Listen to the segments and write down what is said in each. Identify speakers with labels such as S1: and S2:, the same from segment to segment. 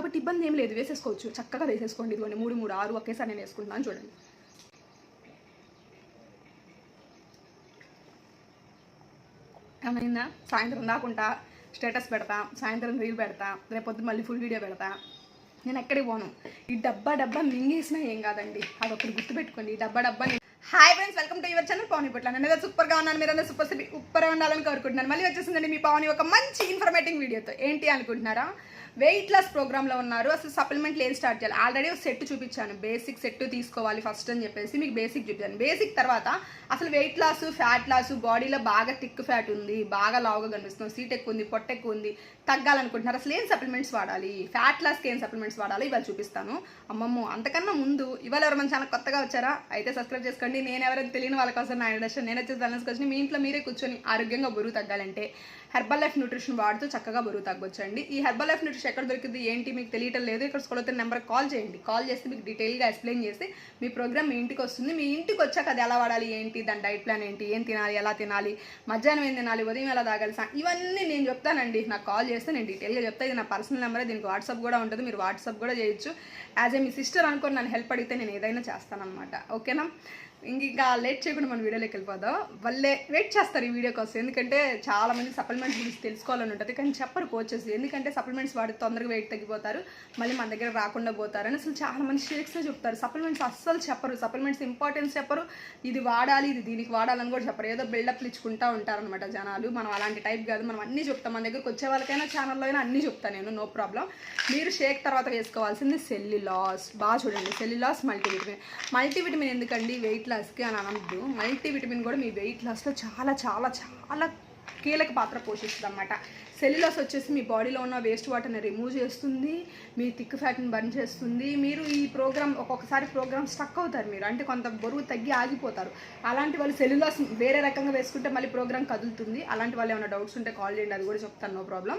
S1: కాబట్టి ఇబ్బంది ఏం లేదు వేసేసుకోవచ్చు. చక్కగా వేసేసుకోండి. ఇదిగోండి మూడు మూడు ఆరు ఒకేసారి నేను వేసుకుంటున్నాను చూడండి. ఏమైందా? సాయంత్రం దాకుంటా స్టేటస్ పెడతా సాయంత్రం రీల్ పెడతా రేపొద్దు మళ్ళీ ఫుల్ వీడియో పెడతా. నేను ఎక్కడికి పోను. ఈ డబ్బా డబ్బా మింగేసినా ఏం కాదండి. అది ఒకటి గుర్తుపెట్టుకోండి. ఈ డబ్బా డబ్బా hi friends welcome to your channel Pavan పట్ల నేను సూపర్గా ఉన్నాను. మీరు సూపర్ సూపర్ ఉండాలని కోరుకుంటున్నాను. మళ్ళీ వచ్చేసిందండి మీ పవన్ ఒక మంచి ఇన్ఫర్మేటింగ్ వీడియోతో ఏంటి అనుకుంటున్నారా? వెయిట్ లాస్ ప్రోగ్రామ్లో ఉన్నారు. అసలు సప్లిమెంట్లు ఏం స్టార్ట్ చేయాలి. ఆల్రెడీ ఒక సెట్ చూపించాను. బేసిక్ సెట్ తీసుకోవాలి ఫస్ట్ అని చెప్పేసి మీకు బేసిక్ చూపించాను. బేసిక్ తర్వాత అసలు వెయిట్ లాస్ ఫ్యాట్ లాస్ బాడీలో బాగా థిక్ ఫ్యాట్ ఉంది. బాగా లావుగా కనిపిస్తుంది. సీట్ ఎక్కువ ఉంది పొట్ట ఎక్కువ ఉంది. తగ్గాలనుకుంటున్నారు. అసలు ఏం సప్లిమెంట్స్ వాడాలి? ఫ్యాట్ లాస్కి ఏం సప్లిమెంట్స్ వాడాలి? ఇవాళ చూపిస్తాను. అమ్మమ్మ అంతకన్నా ముందు ఇవాళ ఎవరు మన ఛానల్ కొత్తగా వచ్చారా? అయితే సబ్స్క్రైబ్ చేసుకోండి. నేను ఎవరైనా తెలియని వాళ్ళ కోసం నా ఇండస్ట్రీ నేను వచ్చేసి బ్యాలెన్స్ వచ్చి మీ ఇంట్లో మీరే కూర్చొని ఆరోగ్యంగా బరువు తగ్గాలంటే హెర్బల్ లైఫ్ న్యూట్రిషన్ వాడుతూ చక్కగా బరువు తగ్గొచ్చండి. ఈ హెర్బల్ లైఫ్ న్యూట్రిషన్ ఎక్కడ దొరికింది ఏంటి మీకు తెలియటం లేదు. ఇక్కడ స్కూల్ నెంబర్ కాల్ చేయండి. కాల్ చేస్తే మీకు డీటెయిల్గా ఎక్స్ప్లెయిన్ చేసి మీ ప్రోగ్రామ్ మీ ఇంటికి వస్తుంది. మీ ఇంటికి వచ్చాక అది ఎలా వాడాలి ఏంటి దాని డైట్ ప్లాన్ ఏంటి ఏం తినాలి ఎలా తినాలి మధ్యాహ్నం ఏం తినాలి ఉదయం ఎలా తాగాలి ఇవన్నీ నేను చెప్తానండి. నాకు కాల్ చేస్తే నేను డీటెయిల్గా చెప్తా. ఇది నా పర్సనల్ నెంబరే దీనికి వాట్సాప్ కూడా ఉంటుంది. మీరు వాట్సాప్ కూడా చేయొచ్చు. యాజ్ ఏ మీ సిస్టర్ అనుకొని నన్ను హెల్ప్ అడిగితే నేను ఏదైనా చేస్తానన్నమాట. ఓకేనా? ఇంక ఇంకా లేట్ చేయకుండా మన వీడియోలోకి వెళ్ళిపోదాం. వాళ్ళే వెయిట్ చేస్తారు ఈ వీడియో కోసం. ఎందుకంటే చాలా మంది సప్లిమెంట్స్ గురించి తెలుసుకోవాలని ఉంటుంది. కానీ చెప్పరు కోచెస్ ఎందుకంటే సప్లిమెంట్స్ వాడి తొందరగా వెయిట్ తగ్గిపోతారు. మళ్ళీ మన దగ్గర రాకుండా పోతారు అని అసలు చాలా మంది షేక్సే చెప్తారు. సప్లిమెంట్స్ అస్సలు చెప్పరు. సప్లిమెంట్స్ ఇంపార్టెన్స్ చెప్పరు. ఇది వాడాలి ఇది దీనికి వాడాలని కూడా చెప్పరు. ఏదో బిల్డప్లు ఇచ్చుకుంటా ఉంటారనమాట జనాలు. మనం అలాంటి టైప్ కాదు. మనం అన్నీ చెప్తాం. మన దగ్గరకు వచ్చే వాళ్ళకైనా ఛానల్లో అయినా అన్నీ చెప్తాను నేను. నో ప్రాబ్లం మీరు షేక్ తర్వాత వేసుకోవాల్సింది సెల్లి లాస్ బాగా చూడండి. సెల్లి లాస్ మల్టీవిటమిన్ మల్టీవిటమిన్ ఎందుకండి? వెయిట్ లాస్కి అని అనద్దు. మల్టీవిటమిన్ కూడా మీ వెయిట్ లాస్లో చాలా చాలా చాలా కీలక పాత్ర పోషిస్తుంది అనమాట సెల్యులాస్ వచ్చేసి మీ బాడీలో ఉన్న వేస్ట్ వాటర్ని రిమూవ్ చేస్తుంది మీ థిక్ ఫ్యాట్ని బర్న్ చేస్తుంది. మీరు ఈ ప్రోగ్రామ్ ఒక్కొక్కసారి ప్రోగ్రామ్ స్టక్ అవుతారు మీరు. అంటే కొంత బరువు తగ్గి ఆగిపోతారు. అలాంటి వాళ్ళు సెల్యులాస్ వేరే రకంగా వేసుకుంటే మళ్ళీ ప్రోగ్రామ్ కదులుతుంది. అలాంటి వాళ్ళు ఏమైనా డౌట్స్ ఉంటే కాల్ చేయండి అది కూడా చెప్తాను నో ప్రాబ్లం.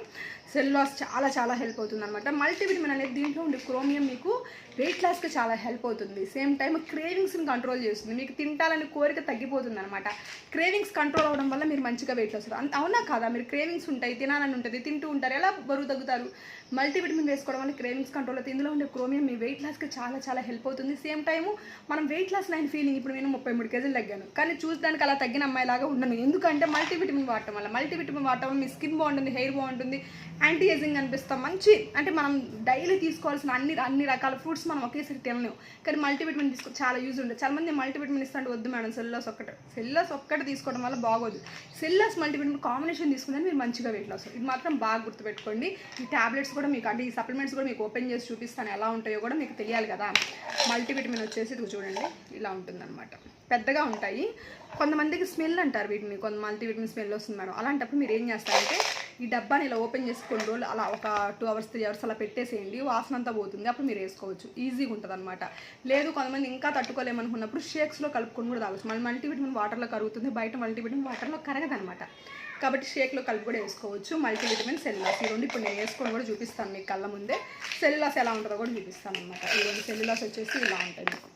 S1: సెల్యులాస్ చాలా చాలా హెల్ప్ అవుతుంది అనమాట మల్టీవిటమిన్ అనేది దీంట్లో ఉండే క్రోమియం మీకు వెయిట్ లాస్కి చాలా హెల్ప్ అవుతుంది. సేమ్ టైం క్రేవింగ్స్ని కంట్రోల్ చేస్తుంది. మీకు తింటాలని కోరిక తగ్గిపోతుంది అనమాట క్రేవింగ్స్ కంట్రోల్ అవడం వల్ల మీరు మంచిగా వెయిట్ లాస్ అవుతారు. అంత అవునా కాదా? మీరు క్రేవింగ్స్ ఉంటాయి తినాలని ఉంటుంది. తింటూ ఉంటారు. ఎలా బరువు తగ్గుతారు? మల్టీవిటమిన్ వేసుకోవడం వల్ల క్రేవింగ్స్ కంట్రోల్ అవుతుంది ఇందులో ఉండే క్రోమియం మీ వెయిట్ లాస్కి చాలా చాలా హెల్ప్ అవుతుంది. సేమ్ టైము మనం వెయిట్ లాస్ లైన్ ఫీలింగ్ ఇప్పుడు నేను ముప్పై మూడు కేజీలు తగ్గాను. కానీ చూసడానికి అలా తగ్గిన అమ్మాయిలాగా ఉండను ఎందుకంటే మల్టీవిటమిన్ వాడటం వల్ల మల్టీవిటమిన్ వాడటం వల్ల మీ స్కిన్ బాగుంటుంది హెయిర్ బాగుంటుంది యాంటీ ఏజింగ్ అనిపిస్తాం. మంచి అంటే మనం డైలీ తీసుకోవాల్సిన అన్ని అన్ని రకాల ఫ్రూట్స్ మనం ఒకేసారి తినలేము కానీ మల్టీవిటమిన్ తీసుకో చాలా యూజ్ ఉంటుంది చాలా మంది మల్టీవిటమిన్ ఇస్తాంటే వద్దు మేడం సెల్లాస్ ఒక్కటే. సెల్లాస్ ఒక్కటి తీసుకోవడం వల్ల బాగోదు. సెల్లాస్ మల్టీవిటమిన్ కాంబినేషన్ తీసుకుంటే మీరు మంచిగా వెయిట్ లాస్ ఇది మాత్రం బాగా గుర్తుపెట్టుకోండి. ఈ టాబ్లెట్స్ కూడా మీకు అంటే ఈ సప్లిమెంట్స్ కూడా మీకు ఓపెన్ చేసి చూపిస్తాను ఎలా ఉంటాయో కూడా మీకు తెలియాలి కదా. మల్టీవిటమిన్ వచ్చేసి ఇది చూడండి ఇలా ఉంటుందన్నమాట. పెద్దగా ఉంటాయి. కొంతమందికి స్మెల్ అంటారు వీటిని కొంత మల్టీవిటమిన్ స్మెల్ వస్తుంది మేడం అలాంటప్పుడు మీరు ఏం చేస్తారంటే ఈ డబ్బాని ఇలా ఓపెన్ చేసి కొన్ని రోజులు అలా ఒక టూ అవర్స్ త్రీ అవర్స్ అలా పెట్టేసేయండి వాసన అంతా పోతుంది అప్పుడు మీరు వేసుకోవచ్చు. ఈజీగా ఉంటుంది అనమాట లేదు కొంతమంది ఇంకా తట్టుకోలేమనుకున్నప్పుడు షేక్స్లో కలుపుకొని కూడా తాగొచ్చు. మళ్ళీ మల్టీవిటమిన్ వాటర్లో కరుగుతుంది బయట మల్టీవిటమిన్ వాటర్లో కరగదనమాట కాబట్టి షేక్లో కలిపి కూడా వేసుకోవచ్చు. మల్టీవిటమిన్ సెల్యులాస్. ఈ రెండు ఇప్పుడు నేను వేసుకొని కూడా చూపిస్తాను మీకు కళ్ళ ముందే. సెల్యులాస్ ఎలా ఉంటుందో కూడా చూపిస్తాను అనమాట ఈ రెండు సెల్యులాస్ వచ్చేసి ఇలా ఉంటాయి. మీకు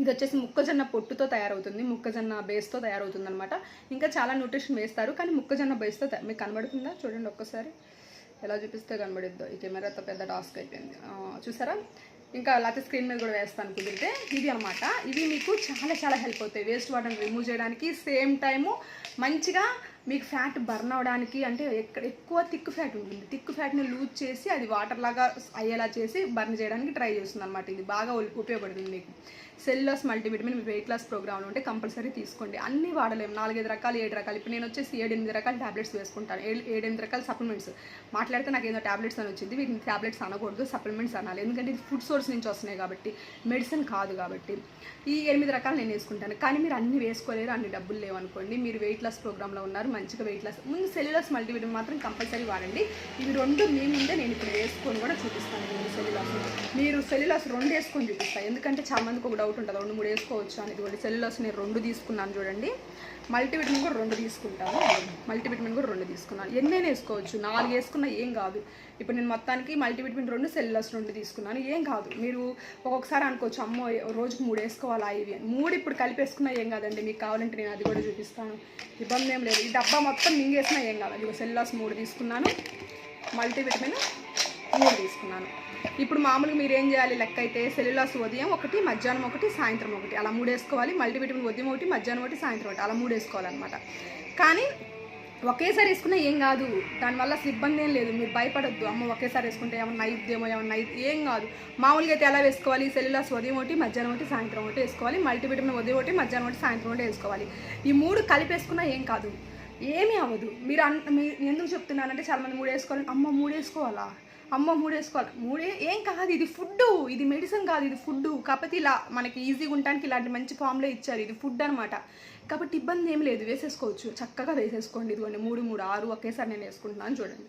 S1: ఇది వచ్చేసి మొక్కజొన్న పొట్టుతో తయారవుతుంది. మొక్కజొన్న బేస్తో తయారవుతుంది అనమాట ఇంకా చాలా న్యూట్రిషన్ వేస్తారు కానీ మొక్కజొన్న బేస్తో మీకు కనబడుతుందా? చూడండి ఒక్కసారి. ఎలా చూపిస్తే కనబడిద్దో. ఈ కెమెరాతో పెద్ద టాస్క్ అయిపోయింది. చూసారా? ఇంకా లేకపోతే స్క్రీన్ మీద కూడా వేస్తాను కుదిరితే. ఇది అనమాట ఇవి మీకు చాలా చాలా హెల్ప్ అవుతాయి. వేస్ట్ వాటర్ని రిమూవ్ చేయడానికి సేమ్ టైము మంచిగా మీకు ఫ్యాట్ బర్న్ అవడానికి అంటే ఎక్కడ ఎక్కువ థిక్ ఫ్యాట్ ఉంటుంది. థిక్ ఫ్యాట్ని లూజ్ చేసి అది వాటర్ లాగా అయ్యేలా చేసి బర్న్ చేయడానికి ట్రై చేస్తుంది అనమాట ఇది బాగా ఉపయోగపడుతుంది మీకు. సెల్లాస్ మల్టీవిటమిన్ మీ వెయిట్ లాస్ ప్రోగ్రామ్ ఉంటే కంపల్సరీ తీసుకోండి. అన్ని వాడలేము. నాలుగైదు రకాలు ఏడు రకాలు. ఇప్పుడు నేను వచ్చేసి ఏడు ఎనిమిది రకాల టాబ్లెట్స్ వేసుకుంటాను. ఏడు ఏడెనిమిది రకాల సప్లిమెంట్స్. మాట్లాడితే నాకు ఏదో టాబ్లెట్స్ అని వచ్చింది. వీటిని టాబ్లెట్స్ అనకూడదు సప్లిమెంట్స్ అనాలి. ఎందుకంటే ఇది ఫుడ్ సోర్స్ నుంచి వస్తున్నాయి కాబట్టి మెడిసిన్ కాదు కాబట్టి. ఈ ఎనిమిది రకాలు నేను వేసుకుంటాను. కానీ మీరు అన్ని వేసుకోలేరు అన్ని డబ్బులు లేవనుకోండి మీరు వెయిట్ లాస్ ప్రోగ్రామ్లో ఉన్నారు మంచిగా వెయిట్ లాస్ ముందు సెల్యులాస్ మల్టీవిటమిన్ మాత్రం కంపల్సరీ వాడండి. ఇవి రెండు మీ ముందే నేను ఇప్పుడు వేసుకొని కూడా చూపిస్తాను మీరు సెల్యులాస్. మీరు సెల్యులాస్ రెండు వేసుకొని చూపిస్తాను. ఎందుకంటే చాలా మందికి ఒక డౌట్ ఉంటుంది. రెండు మూడు వేసుకోవచ్చు అని. ఇదిగోండి సెల్యులాస్ నేను రెండు తీసుకున్నాను చూడండి. మల్టీవిటమిన్ కూడా రెండు తీసుకుంటాను. మల్టీవిటమిన్ కూడా రెండు తీసుకున్నాను. ఎన్నైనా వేసుకోవచ్చు. నాలుగు వేసుకున్నా ఏం కాదు. ఇప్పుడు నేను మొత్తానికి మల్టీవిటమిన్ రెండు సెల్యులాస్ రెండు తీసుకున్నాను. ఏం కాదు. మీరు ఒక్కొక్కసారి అనుకోవచ్చు అమ్మో రోజుకు మూడు వేసుకోవాలా ఇవి మూడు ఇప్పుడు కలిపేసుకున్నా ఏం కాదండి. మీకు కావాలంటే నేను అది కూడా చూపిస్తాను. ఇబ్బంది ఏం లేదు. ఈ డబ్బా మొత్తం మింగేసినా ఏం కాదు. ఇదిగో సెల్యులాస్ మూడు తీసుకున్నాను. మల్టీవిటమిన్ మూడు తీసుకున్నాను. ఇప్పుడు మామూలుగా మీరు ఏం చేయాలి? లెక్క అయితే సెల్యులాస్ ఉదయం ఒకటి మధ్యాహ్నం ఒకటి సాయంత్రం ఒకటి. అలా మూడు వేసుకోవాలి మల్టీవిటమిన్ ఉదయం ఒకటి మధ్యాహ్నం ఒకటి సాయంత్రం ఒకటి. అలా మూడు వేసుకోవాలన్నమాట కానీ ఒకేసారి వేసుకున్నా ఏం కాదు. దానివల్ల అసలు ఇబ్బంది ఏం లేదు. మీరు భయపడొద్దు. అమ్మ ఒకేసారి వేసుకుంటే ఏమన్నా అయిద్దేమో ఏమన్నా అయి ఏం కాదు. మామూలుగా అయితే ఎలా వేసుకోవాలి? సెల్యులాస్ ఉదయం ఒకటి మధ్యాహ్నం ఒకటి సాయంత్రం ఒకటి వేసుకోవాలి. మల్టీవిటమిన్ ఉదయం ఒకటి మధ్యాహ్నం ఒకటి సాయంత్రం ఒకటి వేసుకోవాలి. ఈ మూడు కలిపేసుకున్నా ఏం కాదు. ఏమీ అవ్వదు. మీరు అన్ మీరు ఎందుకు చెప్తున్నానంటే చాలామంది మూడు వేసుకోవాలి. అమ్మ మూడు వేసుకోవాలా? అమ్మ మూడేసుకోవాలి. మూడే ఏం కాదు ఇది ఫుడ్ ఇది మెడిసిన్ కాదు ఇది ఫుడ్ కాకపోతే ఇలా మనకి ఈజీగా ఉండడానికి ఇలాంటి మంచి ఫామ్లో ఇచ్చారు. ఇది ఫుడ్ అనమాట కాబట్టి ఇబ్బంది ఏం లేదు వేసేసుకోవచ్చు. చక్కగా వేసేసుకోండి. ఇదిగోండి మూడు మూడు ఆరు ఒకేసారి నేను వేసుకుంటున్నాను చూడండి.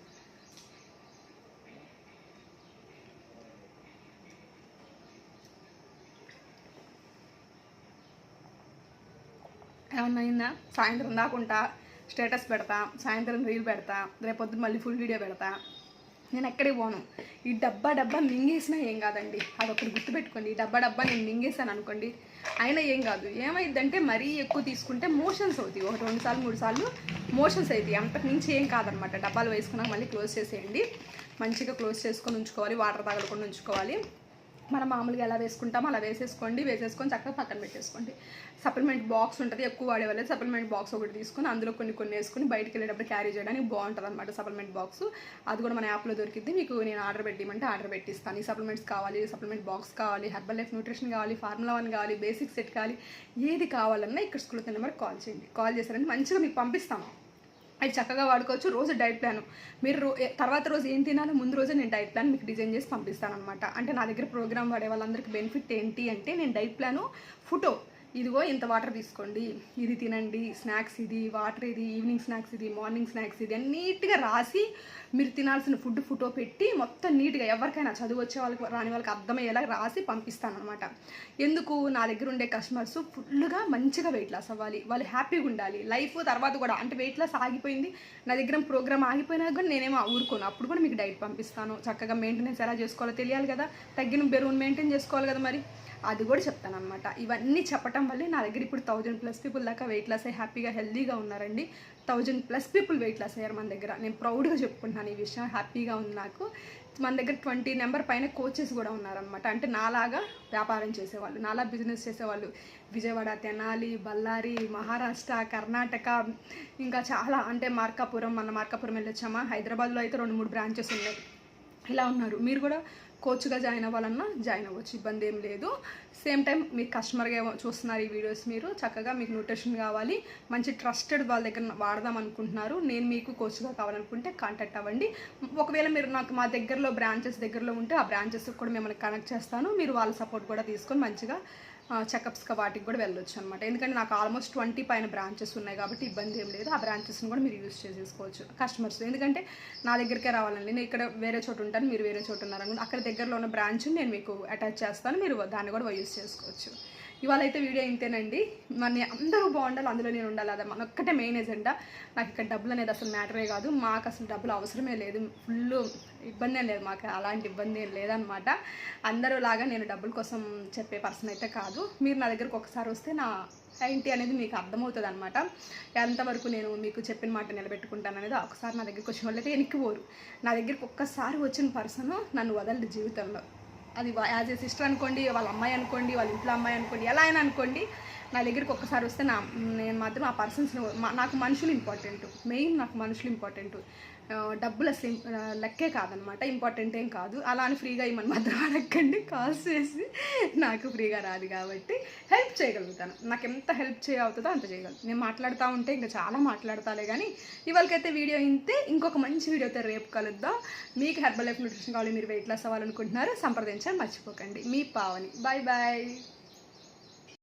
S1: ఏమన్నా అయిందా? సాయంత్రం దాకుంటా స్టేటస్ పెడతా. సాయంత్రం రీల్ పెడతా. రేపొద్దు మళ్ళీ ఫుల్ వీడియో పెడతా. నేను ఎక్కడికి పోను. ఈ డబ్బా డబ్బా మింగేసినా ఏం కాదండి. అది ఒకటి గుర్తుపెట్టుకోండి. ఈ డబ్బా డబ్బా నేను మింగేసాను అనుకోండి అయినా ఏం కాదు. ఏమైందంటే మరీ ఎక్కువ తీసుకుంటే మోషన్స్ అవుతాయి. ఒక రెండు సార్లు మూడు సార్లు మోషన్స్ అవుతాయి. అంతకు మించి ఏం కాదనమాట. డబ్బాలు వేసుకున్నాక మళ్ళీ క్లోజ్ చేసేయండి. మంచిగా క్లోజ్ చేసుకొని ఉంచుకోవాలి. వాటర్ తగలకుండా ఉంచుకోవాలి. మనం మామూలుగా ఎలా వేసుకుంటామో అలా వేసేసుకోండి వేసేసుకొని చక్కగా పక్కన పెట్టేసుకోండి. సప్లిమెంట్ బాక్స్ ఉంటుంది ఎక్కువ వాడేవాళ్ళు సప్లిమెంట్ బాక్స్ ఒకటి తీసుకొని అందులో కొన్ని కొన్ని వేసుకుని బయటికి వెళ్ళేటప్పుడు క్యారీ చేయడానికి బాగుంటుంది అనమాట సప్లిమెంట్ బాక్స్ అది కూడా మన యాప్లో దొరికింది మీకు నేను ఆర్డర్ పెట్టిమంటే ఆర్డర్ పెట్టిస్తాను. ఈ సప్లిమెంట్స్ కావాలి సప్లిమెంట్ బాక్స్ కావాలి హెర్బల్ లైఫ్ న్యూట్రిషన్ కావాలి ఫార్ములా వన్ కావాలి బేసిక్ సెట్ కావాలి ఏది కావాలన్నా ఇక్కడ స్కూల్ నెంబర్ కాల్ చేయండి. కాల్ చేశారంటే మంచిగా మీకు పంపిస్తాము అది చక్కగా వాడుకోవచ్చు. రోజు డైట్ ప్లాన్. మీరు రో తర్వాత రోజు ఏం తినాలో ముందు రోజే నేను డైట్ ప్లాన్ మీకు డిజైన్ చేసి పంపిస్తాను అనమాట అంటే నా దగ్గర ప్రోగ్రామ్ వాడే వాళ్ళందరికీ బెనిఫిట్ ఏంటి అంటే నేను డైట్ ప్లాను ఫోటో ఇదిగో ఇంత వాటర్ తీసుకోండి. ఇది తినండి. స్నాక్స్ ఇది వాటర్ ఇది ఈవినింగ్ స్నాక్స్ ఇది మార్నింగ్ స్నాక్స్ ఇది అని నీట్గా రాసి మీరు తినాల్సిన ఫుడ్ ఫోటో పెట్టి మొత్తం నీట్గా ఎవరికైనా చదువు వచ్చే వాళ్ళకి రాని వాళ్ళకి అర్థమయ్యేలా రాసి పంపిస్తానమాట ఎందుకు? నా దగ్గర ఉండే కస్టమర్స్ ఫుల్గా మంచిగా వెయిట్ లాస్ అవ్వాలి. వాళ్ళు హ్యాపీగా ఉండాలి. లైఫ్ తర్వాత కూడా అంటే వెయిట్ లాస్ ఆగిపోయింది. నా దగ్గర ప్రోగ్రామ్ ఆగిపోయినా కూడా నేనేమో ఊరుకోను. అప్పుడు కూడా మీకు డైట్ పంపిస్తాను. చక్కగా మెయింటెనెన్స్ ఎలా చేసుకోవాలో తెలియాలి కదా. తగ్గిన బెరువును మెయింటైన్ చేసుకోవాలి కదా మరి. అది కూడా చెప్తాను అనమాట ఇవన్నీ చెప్పటం వల్లే నా దగ్గర ఇప్పుడు థౌజండ్ ప్లస్ పీపుల్ దాకా వెయిట్ లాస్ అయ్యి హ్యాపీగా హెల్దీగా ఉన్నారండి. Thousand plus people weight loss అయ్యారు మన దగ్గర. నేను ప్రౌడ్గా చెప్పుకుంటున్నాను ఈ విషయం. హ్యాపీగా ఉంది నాకు. మన దగ్గర ట్వంటీ నెంబర్ పైన కోచెస్ కూడా ఉన్నారనమాట అంటే నాలాగా వ్యాపారం చేసేవాళ్ళు నాలా బిజినెస్ చేసేవాళ్ళు. విజయవాడ తెనాలి బళ్ళారి మహారాష్ట్ర కర్ణాటక ఇంకా చాలా అంటే మార్కాపురం మన మార్కాపురం వెళ్ళొచ్చామా? హైదరాబాద్లో అయితే రెండు మూడు బ్రాంచెస్ ఉన్నాయి. ఇలా ఉన్నారు. మీరు కూడా కోచ్గా జాయిన్ అవ్వాలన్నా జాయిన్ అవ్వచ్చు ఇబ్బంది ఏం లేదు. సేమ్ టైం మీరు కస్టమర్గా చూస్తున్నారు ఈ వీడియోస్ మీరు. చక్కగా మీకు న్యూట్రిషన్ కావాలి. మంచి ట్రస్టెడ్ వాళ్ళ దగ్గర వాడదాం అనుకుంటున్నారు. నేను మీకు కోచ్గా కావాలనుకుంటే కాంటాక్ట్ అవ్వండి. ఒకవేళ మీరు నాకు మా దగ్గరలో బ్రాంచెస్ దగ్గరలో ఉంటే ఆ బ్రాంచెస్కి కూడా మిమ్మల్ని కనెక్ట్ చేస్తాను. మీరు వాళ్ళ సపోర్ట్ కూడా తీసుకొని మంచిగా చెకప్స్గా వాటికి కూడా వెళ్ళొచ్చు అనమాట ఎందుకంటే నాకు ఆల్మోస్ట్ ట్వంటీ పైన బ్రాంచెస్ ఉన్నాయి కాబట్టి ఇబ్బంది ఏం లేదు. ఆ బ్రాంచెస్ని కూడా మీరు యూస్ చేసేసుకోవచ్చు కస్టమర్స్ ఎందుకంటే నా దగ్గరికే రావాలండి. నేను ఇక్కడ వేరే చోటు ఉంటాను మీరు వేరే చోటు ఉన్నారనుకుంటే అక్కడ దగ్గరలో ఉన్న బ్రాంచ్ నేను మీకు అటాచ్ చేస్తాను. మీరు దాన్ని కూడా యూస్ చేసుకోవచ్చు. ఇవాళ అయితే వీడియో ఇంతేనండి. మన అందరూ బాగుండాలి అందులో నేను ఉండాలి. అదే మన ఒక్కటే మెయిన్ ఎజెండా నాకు ఇక్కడ డబ్బులు అనేది అసలు మ్యాటరే కాదు. మాకు అసలు డబ్బులు అవసరమే లేదు. ఫుల్ ఇబ్బంది లేదు మాకు. అలాంటి ఇబ్బంది ఏం లేదనమాట అందరూ లాగా నేను డబ్బుల కోసం చెప్పే పర్సన్ అయితే కాదు. మీరు నా దగ్గరకు ఒకసారి వస్తే నా ఏంటి అనేది మీకు అర్థమవుతుంది అనమాట ఎంతవరకు నేను మీకు చెప్పిన మాట నిలబెట్టుకుంటాను అనేది ఒకసారి నా దగ్గరికి వచ్చిన వాళ్ళైతే వెనక్కి పోరు. నా దగ్గరికి ఒక్కసారి వచ్చిన పర్సన్ నన్ను వదలడు జీవితంలో. అది యాజ్ ఏ సిస్టర్ అనుకోండి వాళ్ళ అమ్మాయి అనుకోండి వాళ్ళ ఇంట్లో అమ్మాయి అనుకోండి ఎలా అయినా అనుకోండి నా దగ్గరికి ఒక్కసారి వస్తే నా నేను మాత్రం ఆ పర్సన్స్ నాకు మనుషులు ఇంపార్టెంట్ మెయిన్ నాకు మనుషులు ఇంపార్టెంట్ డబ్బులు అసలు లెక్కే కాదనమాట ఇంపార్టెంట్ ఏం కాదు. అలా అని ఫ్రీగా ఇమ్మని మాత్రం అడగండి. కాల్స్ చేసి నాకు ఫ్రీగా రాదు కాబట్టి హెల్ప్ చేయగలుగుతాను. నాకు ఎంత హెల్ప్ చేయవుతుందో అంత చేయగలను నేను మాట్లాడుతూ ఉంటే ఇంకా చాలా మాట్లాడతాలే కానీ ఇవాళకైతే వీడియో ఇంతే. ఇంకొక మంచి వీడియోతో రేపు కలుద్దాం. మీకు హెర్బల్ లైఫ్ న్యూట్రిషన్ కావాలి మీరు వెయిట్ లాస్ అవ్వాలనుకుంటున్నారు సంప్రదించడం మర్చిపోకండి. మీ పావని. Bye bye